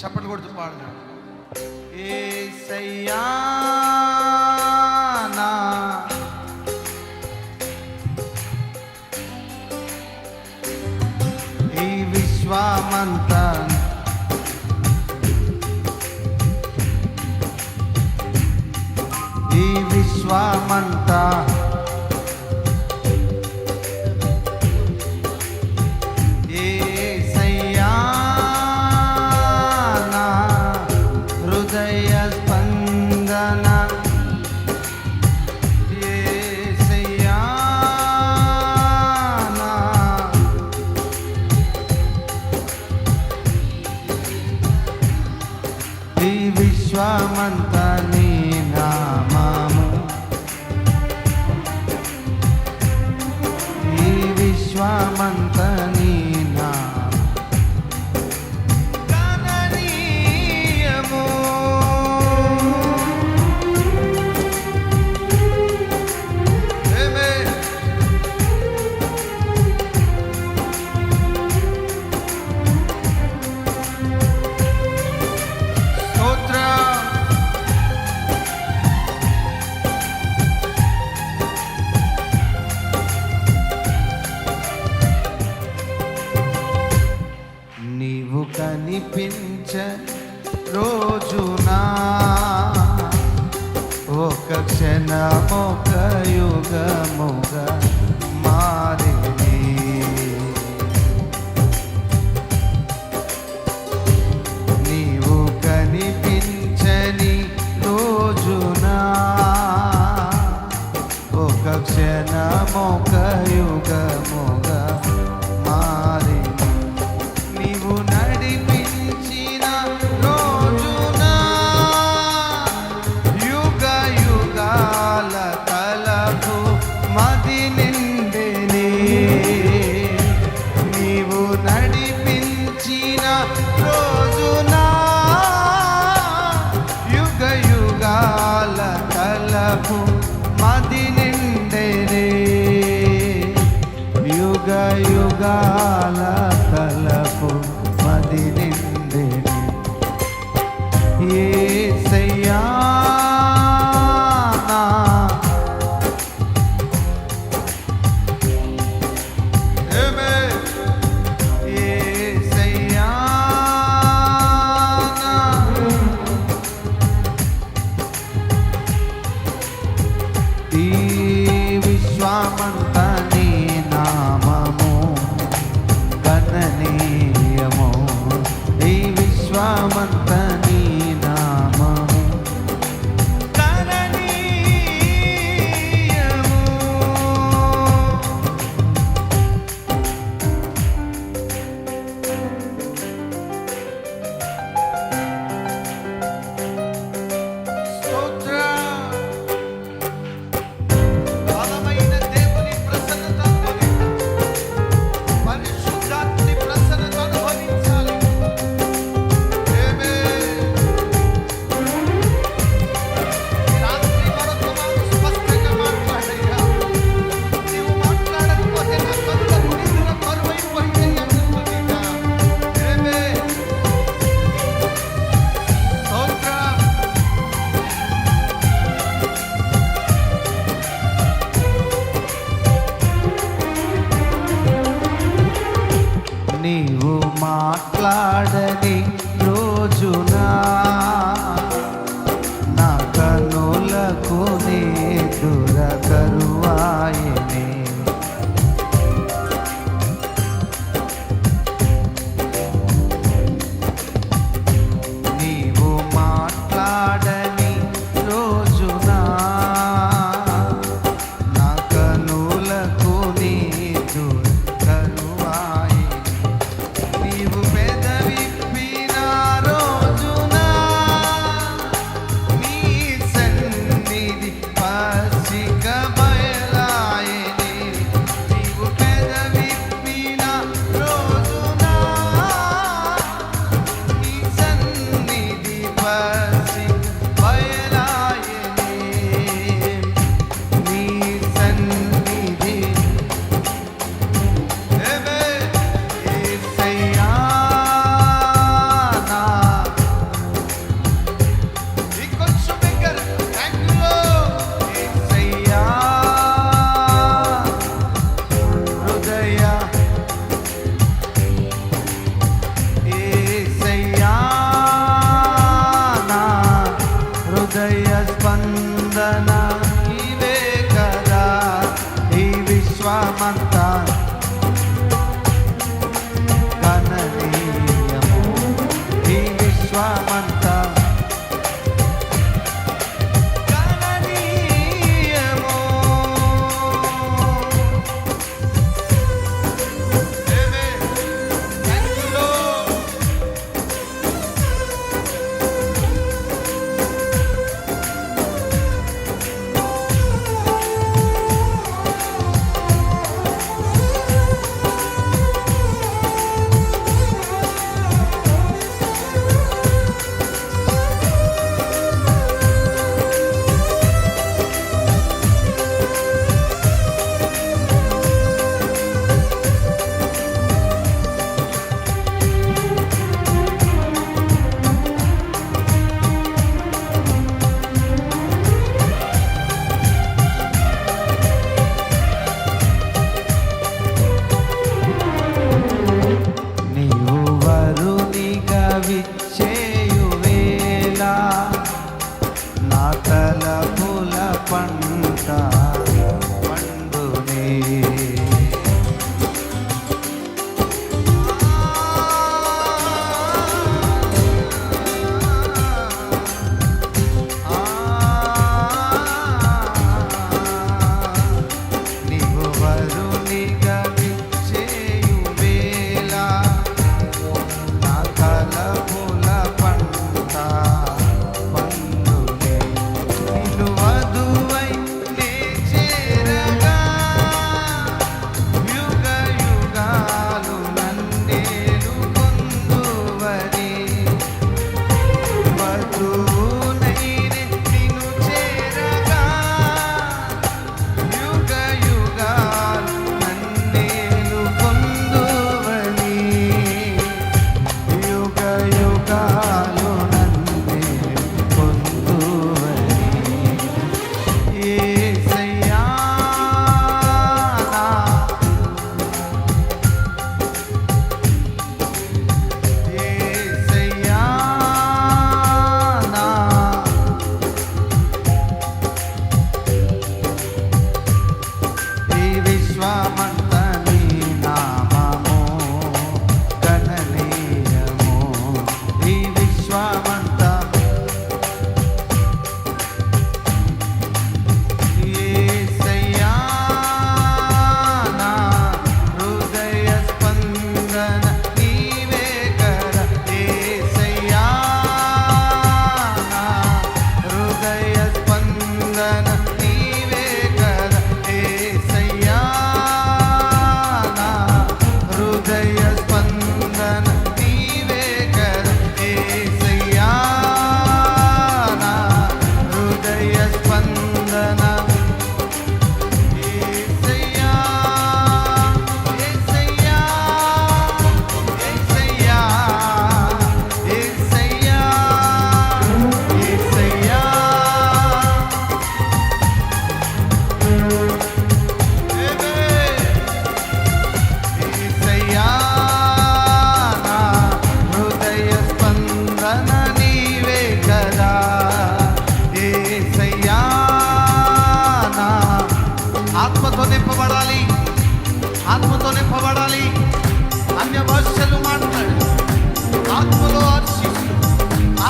చప్పట్లు కొడుతూ పాడదాం ఏ సయ్యా ఈ విశ్వమంతా ఈ విశ్వ ఒక క్షణమొక యుగముగా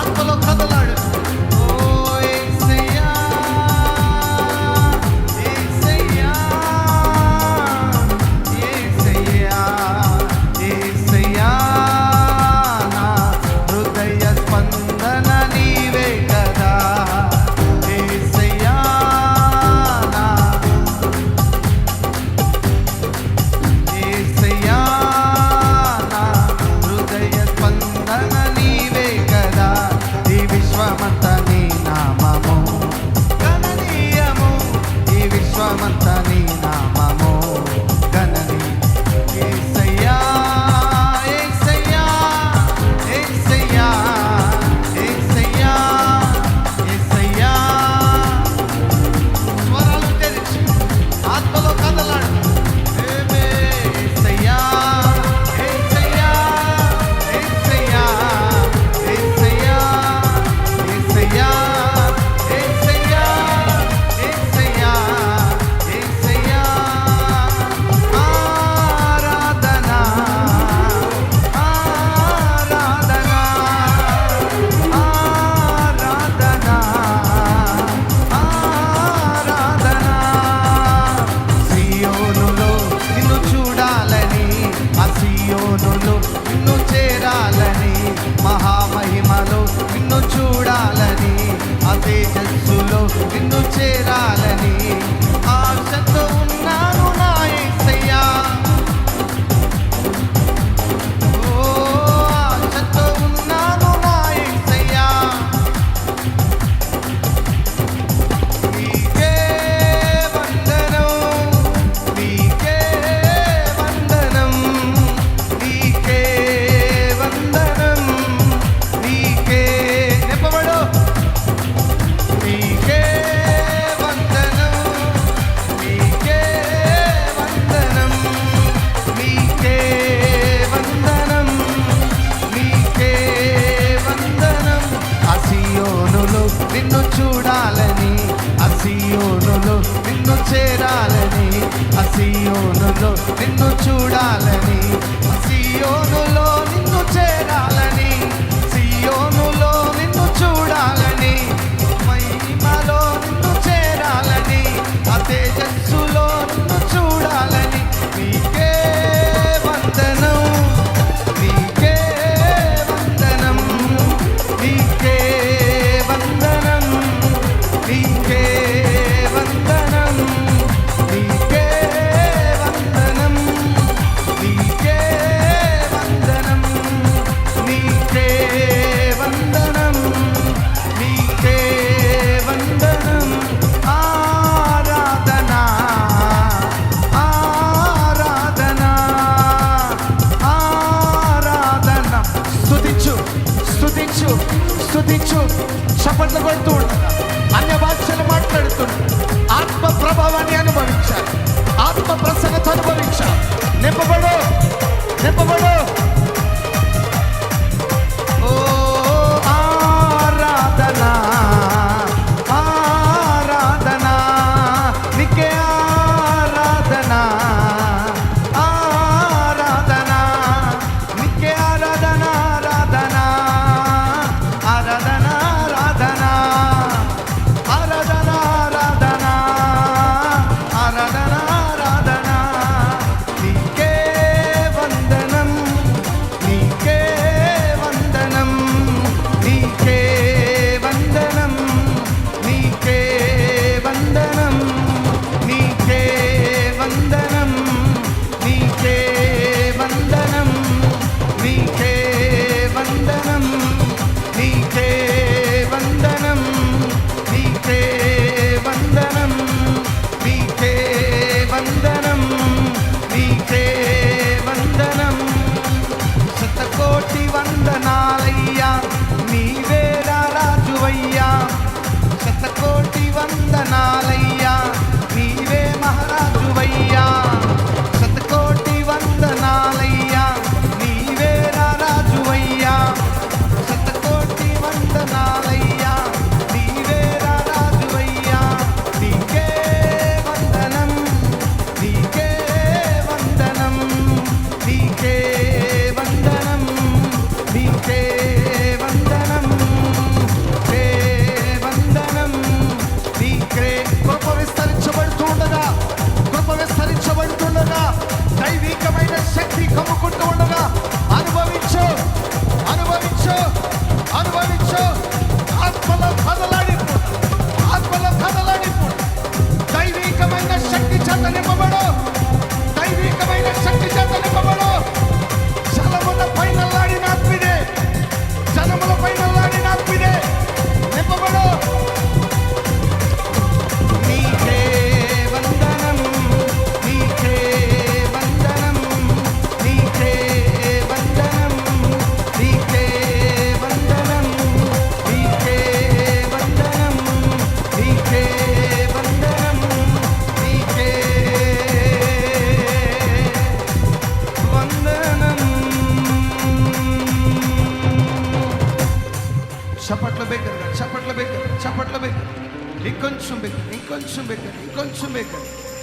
ఆత్మలో కదలాడు. man ప్రభులో నిన్ను చేరాలని ఆశతో సియోనులో నిన్ను చూడాలని సియోనులో నిన్ను చేరాలని సియోనులో నిన్ను చూడాలని మహిమలో నిన్ను చేరాలని ఆ తేజస్సు చెప్పబడు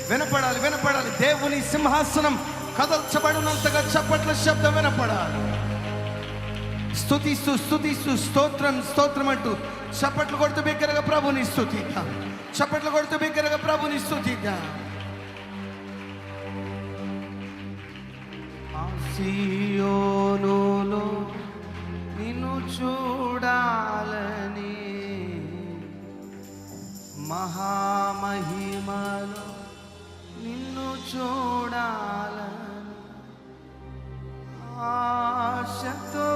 వినపడాలి వినపడాలి. దేవుని సింహాసనం కదల్చబడినంతగా చప్పట్ల శబ్దం వినపడాలి. స్థుతిస్తూ స్థుతిస్తూ స్తోత్రం స్తోత్రం అంటూ చప్పట్లు కొడుతూ బిగ్గరగా ప్రభుని స్థుతిద్దాం చప్పట్లు కొడుతూ బిగ్గరగా ప్రభుని స్థుతిద్దాం సియోనులో నిన్ను చూడాలని మహామహిమలో నిన్ను చూడాలని ఆశతో